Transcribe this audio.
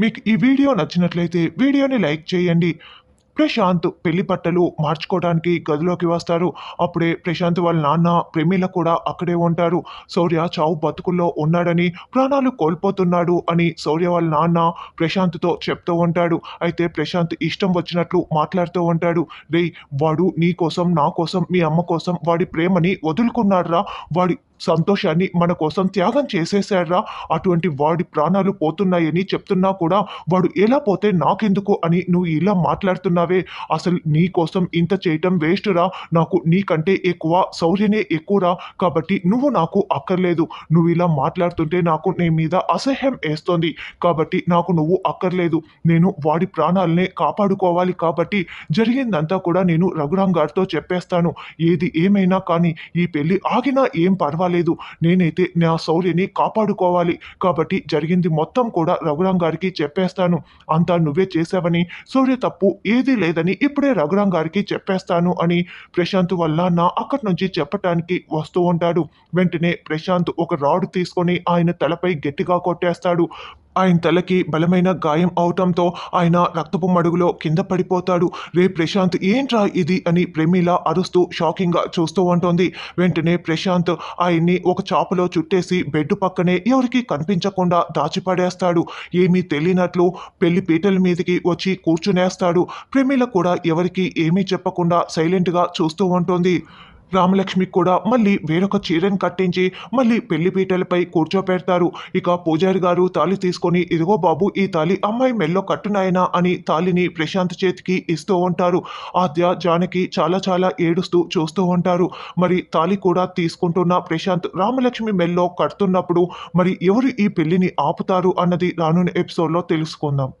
మీకు ఈ వీడియో నచ్చినట్లయితే వీడియోని లైక్ చేయండి. ప్రశాంత్ పెళ్ళి బట్టలు మార్చుకోవడానికి గదిలోకి వస్తారు. అప్పుడే ప్రశాంత్ వాళ్ళ నాన్న ప్రేమిల కూడా అక్కడే ఉంటారు. శౌర్య చావు బతుకుల్లో ఉన్నాడని ప్రాణాలు కోల్పోతున్నాడు అని శౌర్య వాళ్ళ నాన్న ప్రశాంత్తో చెప్తూ ఉంటాడు. అయితే ప్రశాంత్ ఇష్టం వచ్చినట్లు మాట్లాడుతూ ఉంటాడు. రే వాడు నీ కోసం నా కోసం మీ అమ్మ కోసం వాడి ప్రేమని వదులుకున్నాడురా. వాడి సంతోషాన్ని మన కోసం త్యాగం చేసేసాడ్రా అటువంటి వాడి ప్రాణాలు పోతున్నాయని చెప్తున్నా కూడా వాడు ఎలా పోతే నాకెందుకు అని నువ్వు ఇలా మాట్లాడుతున్నావే? అసలు నీ కోసం ఇంత చేయటం వేస్ట్ రా నాకు నీకంటే ఎక్కువ శౌర్యనే ఎక్కువరా? కాబట్టి నువ్వు నాకు అక్కర్లేదు. నువ్వు ఇలా మాట్లాడుతుంటే నాకు నీ మీద అసహ్యం వేస్తోంది. కాబట్టి నాకు నువ్వు అక్కర్లేదు. నేను వాడి ప్రాణాలనే కాపాడుకోవాలి కాబట్టి జరిగిందంతా కూడా నేను రఘురాం గారితో చెప్పేస్తాను. ఏది ఏమైనా కానీ ఈ పెళ్ళి ఆగినా ఏం పర్వాలేదు. నేనైతే నా శౌర్యని కాపాడుకోవాలి. కాబట్టి జరిగింది మొత్తం కూడా రఘురాం గారికి చెప్పేస్తాను. అంతా నువ్వే చేసావని శౌర్య తప్పు ఏదీ లేదని ఇప్పుడే రఘురాం గారికి చెప్పేస్తాను అని ప్రశాంత్ వల్ల నా అక్కడి నుంచి చెప్పటానికి వస్తూ ఉంటాడు. వెంటనే ప్రశాంత్ ఒక రాడ్ తీసుకొని ఆయన తలపై గట్టిగా కొట్టేస్తాడు. ఆయన తలకి బలమైన గాయం అవటంతో ఆయన రక్తపు మడుగులో కింద పడిపోతాడు. రే ప్రశాంత్ ఏంట్రా ఇది? అని ప్రేమిలా అరుస్తూ షాకింగ్గా చూస్తూ ఉంటుంది. వెంటనే ప్రశాంత్ ఆయన్ని ఒక చాపలో చుట్టేసి బెడ్ పక్కనే ఎవరికి కనిపించకుండా దాచిపడేస్తాడు. ఏమీ తెలియనట్లు పెళ్ళి పీటల మీదకి వచ్చి కూర్చునేస్తాడు. ప్రేమిల కూడా ఎవరికి ఏమీ చెప్పకుండా సైలెంట్గా చూస్తూ ఉంటుంది. రామలక్ష్మి కూడా మళ్ళీ వేరొక చీరను కట్టించి మళ్ళీ పెళ్ళి పీటలపై కూర్చోపెడతారు. ఇక పూజారి గారు తాళి తీసుకొని ఇదిగో బాబు ఈ తాళి అమ్మాయి మెల్లో కట్టునాయనా అని తాళిని ప్రశాంత్ చేతికి ఇస్తూ ఉంటారు. ఆద్య జానకి చాలా చాలా ఏడుస్తూ చూస్తూ ఉంటారు. మరి తాళి కూడా తీసుకుంటున్న ప్రశాంత్ రామలక్ష్మి మెల్లో కడుతున్నప్పుడు మరి ఎవరు ఈ పెళ్ళిని ఆపుతారు అన్నది రానున్న ఎపిసోడ్లో తెలుసుకుందాం.